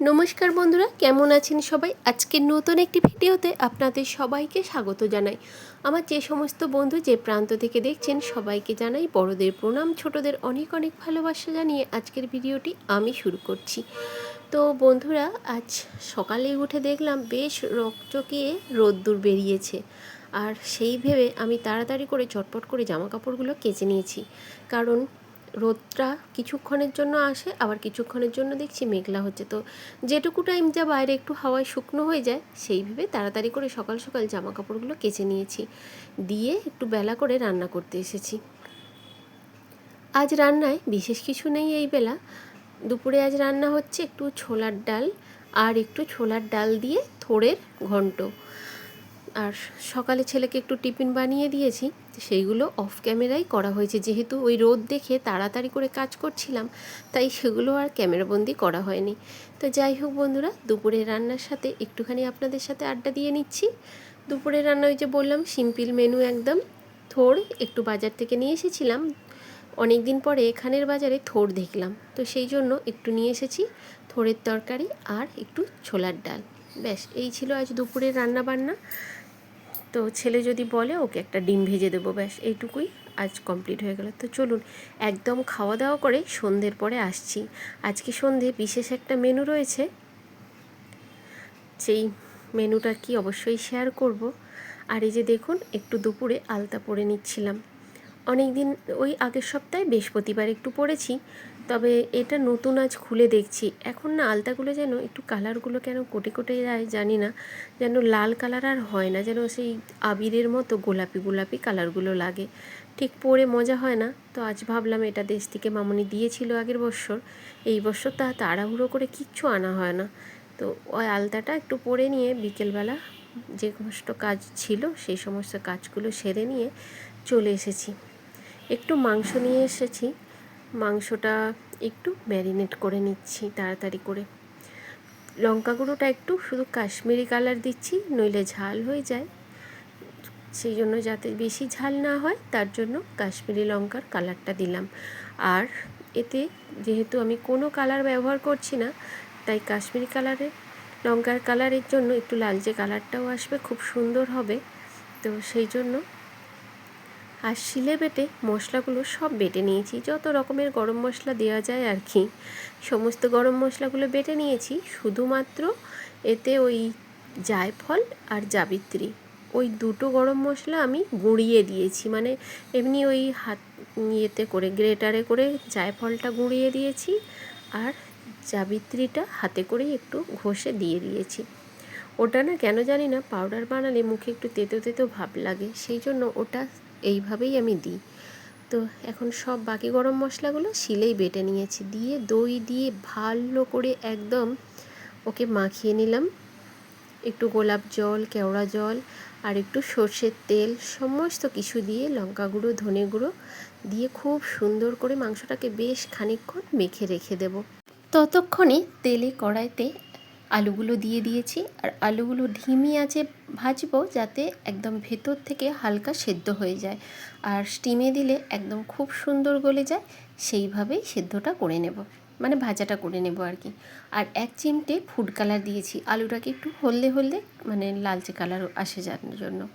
নমস্কার বন্ধুরা, কেমন আছেন সবাই? আজকের নতুন একটি ভিডিওতে আপনাদের সবাইকে স্বাগত জানাই। আমার যে সমস্ত বন্ধু যে প্রান্ত থেকে দেখছেন, সবাইকে জানাই বড়দের প্রণাম, ছোটদের অনেক অনেক ভালোবাসা জানিয়ে আজকের ভিডিওটি আমি শুরু করছি। তো বন্ধুরা, আজ সকালে উঠে দেখলাম বেশ রকচকিয়ে রোদ্দুর বেরিয়েছে। আর সেই ভেবে আমি তাড়াতাড়ি করে চটপট করে জামা কাপড়গুলো কেচে নিয়েছি। কারণ রোদটা কিছুক্ষণের জন্য আসে, আবার কিছুক্ষণের জন্য দেখছি মেঘলা হচ্ছে। তো যেটুকু টাইম যা বাইরে একটু হাওয়ায় শুকনো হয়ে যায়, সেই ভেবে তাড়াতাড়ি করে সকাল সকাল জামা কাপড়গুলো কেচে নিয়েছি। দিয়ে একটু বেলা করে রান্না করতে এসেছি। আজ রান্নায় বিশেষ কিছু নেই এই বেলা। দুপুরে আজ রান্না হচ্ছে একটু ছোলার ডাল আর একটু ছোলার ডাল দিয়ে থোড়ের ঘন্ট। আর সকালে ছেলেকে একটু টিফিন বানিয়ে দিয়েছি। সেইগুলো অফ ক্যামেরাই করা হয়েছে। যেহেতু ওই রোদ দেখে তাড়াতাড়ি করে কাজ করছিলাম, তাই সেগুলো আর ক্যামেরাবন্দি করা হয়নি। তো যাই হোক বন্ধুরা, দুপুরের রান্নার সাথে একটুখানি আপনাদের সাথে আড্ডা দিয়ে নিচ্ছি। দুপুরের রান্না ওই যে বললাম সিম্পল মেনু একদম। থোর একটু বাজার থেকে নিয়ে এসেছিলাম। অনেক দিন পরে এখানের বাজারে থোর দেখলাম। তো সেই জন্য একটু নিয়ে এসেছি থোরের তরকারি আর একটু ছোলার ডাল। ব্যাস, এই ছিল আজ দুপুরের রান্না বান্না তো ছেলে যদি বলে, ওকে একটা ডিম ভেজে দেবো। ব্যাস, এইটুকুই আজ কমপ্লিট হয়ে গেল। তো চলুন, একদম খাওয়া দাওয়া করে সন্ধ্যের পরে আসছি। আজকে সন্ধে বিশেষ একটা মেনু রয়েছে। সেই মেনুটা কি অবশ্যই শেয়ার করব। আর এই যে দেখুন, একটু দুপুরে আলতা পরে নিচ্ছিলাম। অনেক দিন ওই আগের সপ্তাহে বৃহস্পতিবার একটু পড়েছি। তবে এটা নতুন আজ খুলে দেখছি। এখন না আলতাগুলো যেন একটু কালারগুলো কেন কোটে কোটে যায় জানি না। যেন লাল কালার আর হয় না, যেন সেই আবিরের মতো গোলাপি গোলাপি কালারগুলো লাগে। ঠিক পরে মজা হয় না? তো আজ ভাবলাম এটা দেশ থেকে মামনি দিয়েছিল আগের বছর। এই বছর তা তাড়াহুড়ো করে কিচ্ছু আনা হয় না। তো ওই আলতাটা একটু পরে নিয়ে বিকেলবেলা যে সমস্ত কাজ ছিল সেই সমস্ত কাজগুলো সেরে নিয়ে চলে এসেছি। একটু মাংস নিয়ে এসেছি। মাংসটা একটু ম্যারিনেট করে নিচ্ছি তাড়াতাড়ি করে। লঙ্কা গুঁড়োটা একটু শুধু কাশ্মীরি কালার দিচ্ছি, নইলে ঝাল হয়ে যায়। সেই জন্য যাতে বেশি ঝাল না হয়, তার জন্য কাশ্মীরি লঙ্কার কালারটা দিলাম। আর এতে যেহেতু আমি কোনো কালার ব্যবহার করছি না, তাই কাশ্মীরি কালারের, লঙ্কার কালারের জন্য একটু লালচে কালারটাও আসবে, খুব সুন্দর হবে। তো সেই জন্য আর শিলে বেটে মশলাগুলো সব বেটে নিয়েছি। যত রকমের গরম মশলা দেওয়া যায় আর কি। সমস্ত গরম মশলাগুলো বেটে নিয়েছি। শুধুমাত্র এতে ওই জায়ফল আর জাবিত্রী। ওই দুটো গরম মশলা আমি গুঁড়িয়ে দিয়েছি। মানে এমনি ওই হাত ইয়েতে করে, গ্রেটারে করে জায়ফলটা গুঁড়িয়ে দিয়েছি আর জাবিত্রীটা হাতে করে একটু ঘষে দিয়ে দিয়েছি। ওটা না কেন জানি না, পাউডার বানালে মুখে একটু তেতো তেতো ভাব লাগে। সেই জন্য ওটা এইভাবেই আমি দিই। তো এখন সব বাকি গরম মশলাগুলো শিলেই বেটে নিয়েছি। দিয়ে দই দিয়ে ভালো করে একদম ওকে মাখিয়ে নিলাম। একটু গোলাপ জল, কেওড়া জল আর একটু সর্ষের তেল সমস্ত কিছু দিয়ে লঙ্কা গুঁড়ো, ধনে গুঁড়ো দিয়ে খুব সুন্দর করে মাংসটাকে বেশ খানিকক্ষণ মেখে রেখে দেব। ততক্ষণে তেলে কড়াইতে আলুগুলো দিয়ে দিয়েছি। আর আলুগুলো ধিমি আছে ভাজবো যাতে একদম ভেতর থেকে হালকা সেদ্ধ হয়ে যায়। আর স্টিমে দিলে একদম খুব সুন্দর গলে যায়, সেইভাবেই সেদ্ধটা করে নেব। মানে ভাজাটা করে নেব আর কি। আর এক চিমটে ফুড কালার দিয়েছি। আলুটাকে একটু হলদে হলদে মানে লালচে কালার আসে যার জন্য।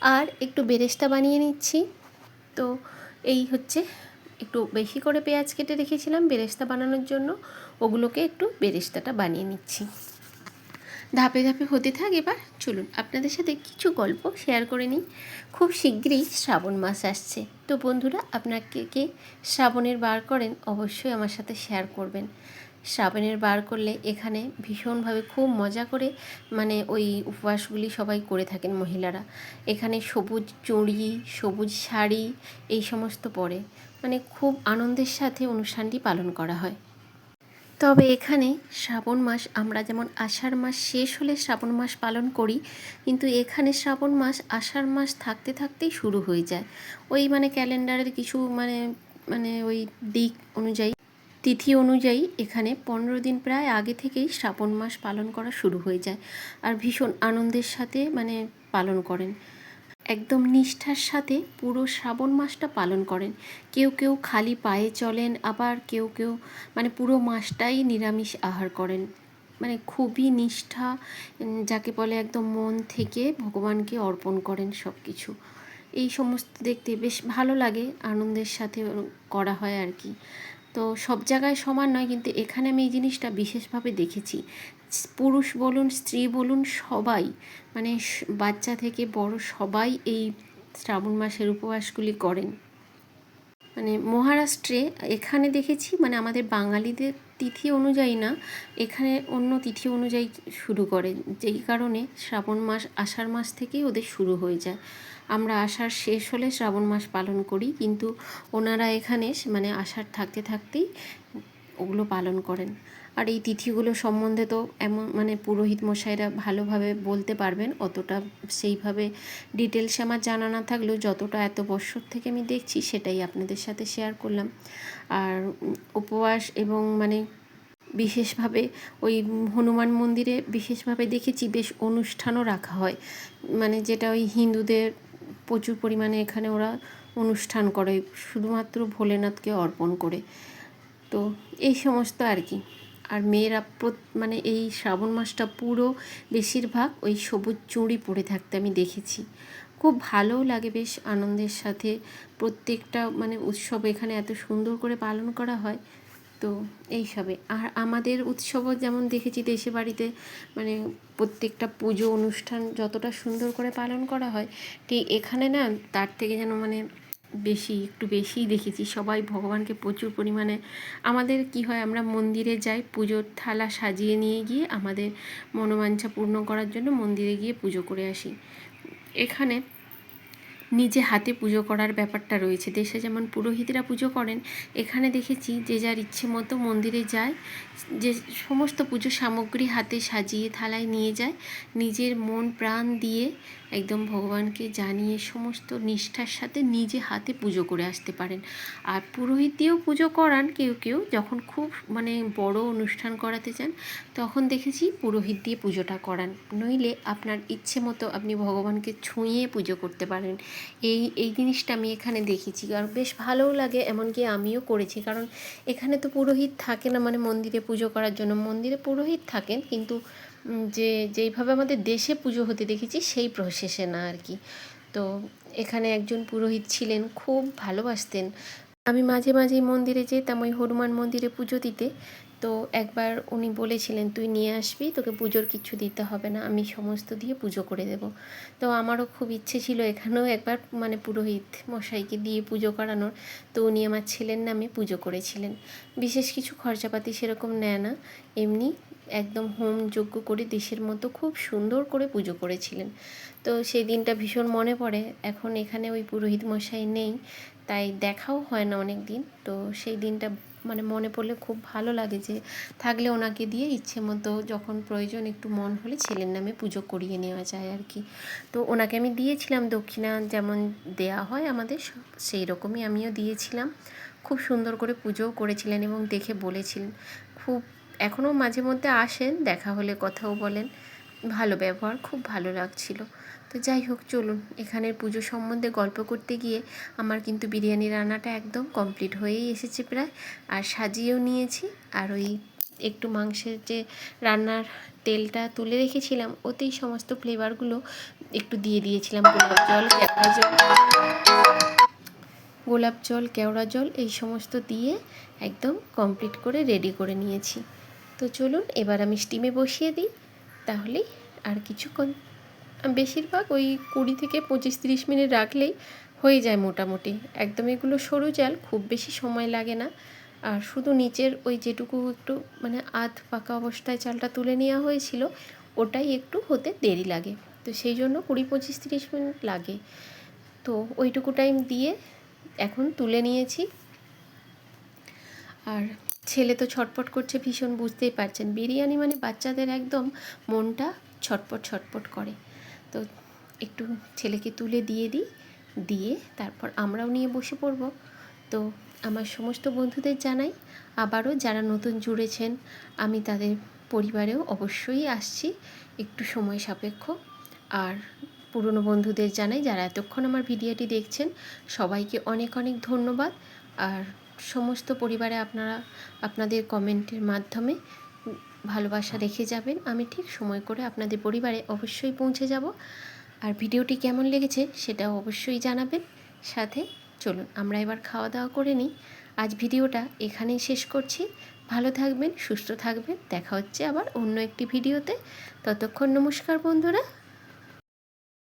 আর একটু বেরেস্তা বানিয়ে নিচ্ছি। তো এই হচ্ছে একটু বেশি করে পেঁয়াজ কেটে রেখেছিলাম বেরেস্তা বানানোর জন্য। ওগুলোকে একটু বেরেস্তাটা বানিয়ে নিচ্ছি। ধাপে ধাপে হতে থাক এবার, চলুন আপনাদের সাথে কিছু গল্প শেয়ার করে নিই। খুব শীঘ্রই শ্রাবণ মাস আসছে। তো বন্ধুরা আপনাকে কে শ্রাবণের বার করেন অবশ্যই আমার সাথে শেয়ার করবেন। শ্রাবণের বার করলে এখানে ভীষণভাবে খুব মজা করে মানে ওই উপবাসগুলি সবাই করে থাকেন মহিলারা। এখানে সবুজ চুড়ি, সবুজ শাড়ি, এই সমস্ত পরে। মানে খুব আনন্দের সাথে অনুষ্ঠানটি পালন করা হয়। তবে এখানে শ্রাবণ মাস, আমরা যেমন আষাঢ় মাস শেষ হলে শ্রাবণ মাস পালন করি, কিন্তু এখানে শ্রাবণ মাস, আষাঢ় মাস থাকতে থাকতেই শুরু হয়ে যায়। ওই মানে ক্যালেন্ডারের কিছু মানে মানে ওই দিক অনুযায়ী, তিথি অনুযায়ী এখানে পনেরো দিন প্রায় আগে থেকেই শ্রাবণ মাস পালন করা শুরু হয়ে যায়। আর ভীষণ আনন্দের সাথে মানে পালন করেন। একদম নিষ্ঠার সাথে পুরো শ্রাবণ মাসটা পালন করেন। কেউ কেউ খালি পায়ে চলেন, আবার কেউ কেউ মানে পুরো মাসটাই নিরামিষ আহার করেন। মানে খুবই নিষ্ঠা যাকে বলে একদম মন থেকে ভগবানকে অর্পণ করেন সব কিছু এই সমস্ত দেখতে বেশ ভালো লাগে, আনন্দের সাথে করা হয় আর কি। তো সব জায়গায় সমান নয়, কিন্তু এখানে আমি এই জিনিসটা বিশেষভাবে দেখেছি। পুরুষ বলুন, স্ত্রী বলুন, সবাই মানে বাচ্চা থেকে বড় সবাই এই শ্রাবণ মাসের উপবাসগুলি করেন। মানে মহারাষ্ট্রে এখানে দেখেছি মানে আমাদের বাঙালিদের তিথি অনুযায়ী না, এখানে অন্য তিথি অনুযায়ী শুরু করে। যেই কারণে শ্রাবণ মাস আষাঢ় মাস থেকেই ওদের শুরু হয়ে যায়। আমরা আষাঢ় শেষ হলে শ্রাবণ মাস পালন করি, কিন্তু ওনারা এখানে মানে আষাঢ় থাকতে থাকতেই ওগুলো পালন করেন। আর এই তিথিগুলো সম্বন্ধে তো এমন মানে পুরোহিত মশাইরা ভালোভাবে বলতে পারবেন, অতটা সেইভাবে ডিটেলসে আমার জানা না থাকলেও যতটা এত বছর থেকে আমি দেখছি সেটাই আপনাদের সাথে শেয়ার করলাম। আর উপবাস এবং মানে বিশেষভাবে ওই হনুমান মন্দিরে বিশেষভাবে দেখেছি বেশ অনুষ্ঠানও রাখা হয়। মানে যেটা ওই হিন্দুদের প্রচুর পরিমাণে এখানে ওরা অনুষ্ঠান করে, শুধুমাত্র ভোলেনাথকে অর্পণ করে। তো এই সমস্ত আর কি। আর মেয়েরা মানে এই শ্রাবণ মাসটা পুরো বেশিরভাগ ওই সবুজ চুড়ি পরে থাকতে আমি দেখেছি। খুব ভালোও লাগে বেশ আনন্দের সাথে। প্রত্যেকটা মানে উৎসব এখানে এত সুন্দর করে পালন করা হয়। তো এইসবে আর আমাদের উৎসবও যেমন দেখেছি দেশে বাড়িতে মানে প্রত্যেকটা পুজো অনুষ্ঠান যতটা সুন্দর করে পালন করা হয়, ঠিক এখানে না তার থেকে যেন মানে বেশি, একটু বেশিই দেখেছি। সবাই ভগবানকে প্রচুর পরিমাণে, আমাদের কি হয়, আমরা মন্দিরে যাই, পুজোর থালা সাজিয়ে নিয়ে গিয়ে আমাদের মনোবাঞ্ছা পূর্ণ করার জন্য মন্দিরে গিয়ে পুজো করে আসি। এখানে নিজে হাতে পুজো করার ব্যাপারটা রয়েছে। দেশে যেমন পুরোহিতরা পুজো করেন, এখানে দেখেছি যে যার ইচ্ছে মতো মন্দিরে যায়, যে সমস্ত পুজো সামগ্রী হাতে সাজিয়ে থালায় নিয়ে যায়, নিজের মন প্রাণ দিয়ে একদম ভগবানকে জানিয়ে সমস্ত নিষ্ঠার সাথে নিজে হাতে পুজো করে আসতে পারেন। আর পুরোহিত দিয়েও পুজো করান কেউ কেউ। যখন খুব মানে বড় অনুষ্ঠান করাতে চান, তখন দেখেছি পুরোহিত দিয়ে পুজোটা করান। নইলে আপনার ইচ্ছে মতো আপনি ভগবানকে ছুঁয়ে পুজো করতে পারেন। এই এই জিনিসটা আমি এখানে দেখেছি। আর বেশ ভালোও লাগে, এমনকি আমিও করেছি। কারণ এখানে তো পুরোহিত থাকে না মানে মন্দিরে পুজো করার জন্য। মন্দিরে পুরোহিত থাকেন, কিন্তু যে, যেইভাবে আমাদের দেশে পুজো হতে দেখেছি, সেই প্রসেসে না আর কি। তো এখানে একজন পুরোহিত ছিলেন, খুব ভালোবাসতেন। আমি মাঝে মাঝেই মন্দিরে যেতাম, ওই হনুমান মন্দিরে পুজো দিতে। তো একবার উনি বলেছিলেন, তুই নিয়ে আসবি, তোকে পুজোর কিছু দিতে হবে না, আমি সমস্ত দিয়ে পুজো করে দেব। তো আমারও খুব ইচ্ছে ছিল এখানেও একবার মানে পুরোহিত মশাইকে দিয়ে পুজো করানোর। তো উনি আমার ছেলের নামে পুজো করেছিলেন। বিশেষ কিছু খরচাপাতি সেরকম নেয় না। এমনি একদম হোম যজ্ঞ করে দেশের মতো খুব সুন্দর করে পুজো করেছিলেন। তো সেই দিনটা ভীষণ মনে পড়ে। এখন এখানে ওই পুরোহিত মশাই নেই, তাই দেখাও হয় না অনেক দিন। তো সেই দিনটা মানে মনে পড়লে খুব ভালো লাগে যে থাকলে ওনাকে দিয়ে ইচ্ছে মতো যখন প্রয়োজন একটু মন হলে ছেলের নামে পুজো করিয়ে নেওয়া যায় আর কি। তো ওনাকে আমি দিয়েছিলাম দক্ষিণা যেমন দেয়া হয় আমাদের সেই রকমই আমিও দিয়েছিলাম। খুব সুন্দর করে পুজোও করেছিলেন এবং দেখে বলেছিলেন। খুব এখনও মাঝে মধ্যে আসেন, দেখা হলে কথাও বলেন। ভালো ব্যবহার, খুব ভালো লাগছিল। তো যাই হোক, চলুন। এখানের পুজো সম্বন্ধে গল্প করতে গিয়ে আমার কিন্তু বিরিয়ানি রান্নাটা একদম কমপ্লিট হয়েই এসেছে প্রায়। আর সাজিয়েও নিয়েছি। আর ওই একটু মাংসের যে রান্নার তেলটা তুলে রেখেছিলাম, ওতেই সমস্ত ফ্লেভারগুলো একটু দিয়ে দিয়েছিলাম। গোলাপ জল কেওড়া জল। গোলাপ জল কেওড়া জল, এই সমস্ত দিয়ে একদম কমপ্লিট করে রেডি করে নিয়েছি। তো চলুন, এবার আমি স্টিমে বসিয়ে দিই। তাহলেই আর কিছুক্ষণ, বেশিরভাগ ওই কুড়ি থেকে পঁচিশ তিরিশ মিনিট রাখলেই হয়ে যায় মোটামুটি। একদম এগুলো সরু জাল, খুব বেশি সময় লাগে না। আর শুধু নিচের ওই যেটুকু একটু মানে আধ পাকা অবস্থায় চালটা তুলে নেওয়া হয়েছিল, ওটাই একটু হতে দেরি লাগে। তো সেই জন্য কুড়ি পঁচিশ তিরিশ মিনিট লাগে। তো ওইটুকু টাইম দিয়ে এখন তুলে নিয়েছি। আর ছেলে তো ছটপট করছে, ভীষণ বুঝতেই পারছেন। বিরিয়ানি মানে বাচ্চাদের একদম মনটা ছটপট ছটপট করে। তো একটু ছেলেকে তুলে দিয়ে দিই, দিয়ে তারপর আমরাও নিয়ে বসে পড়ব। তো আমার সমস্ত বন্ধুদের জানাই, আবারও যারা নতুন জুড়েছেন, আমি তাদের পরিবারেও অবশ্যই আসছি, একটু সময় সাপেক্ষ। আর পুরনো বন্ধুদের জানাই, যারা এতক্ষণ আমার ভিডিওটি দেখছেন, সবাইকে অনেক অনেক ধন্যবাদ। আর সমস্ত পরিবারে আপনারা আপনাদের কমেন্টের মাধ্যমে ভালোবাসা রেখে যাবেন। আমি ঠিক সময় করে আপনাদের পরিবারে অবশ্যই পৌঁছে যাব। আর ভিডিওটি কেমন লেগেছে সেটাও অবশ্যই জানাবেন। সাথে চলুন, আমরা এবার খাওয়া দাওয়া করে নিই। আজ ভিডিওটা এখানেই শেষ করছি। ভালো থাকবেন, সুস্থ থাকবেন। দেখা হচ্ছে আবার অন্য একটি ভিডিওতে। ততক্ষণ নমস্কার বন্ধুরা।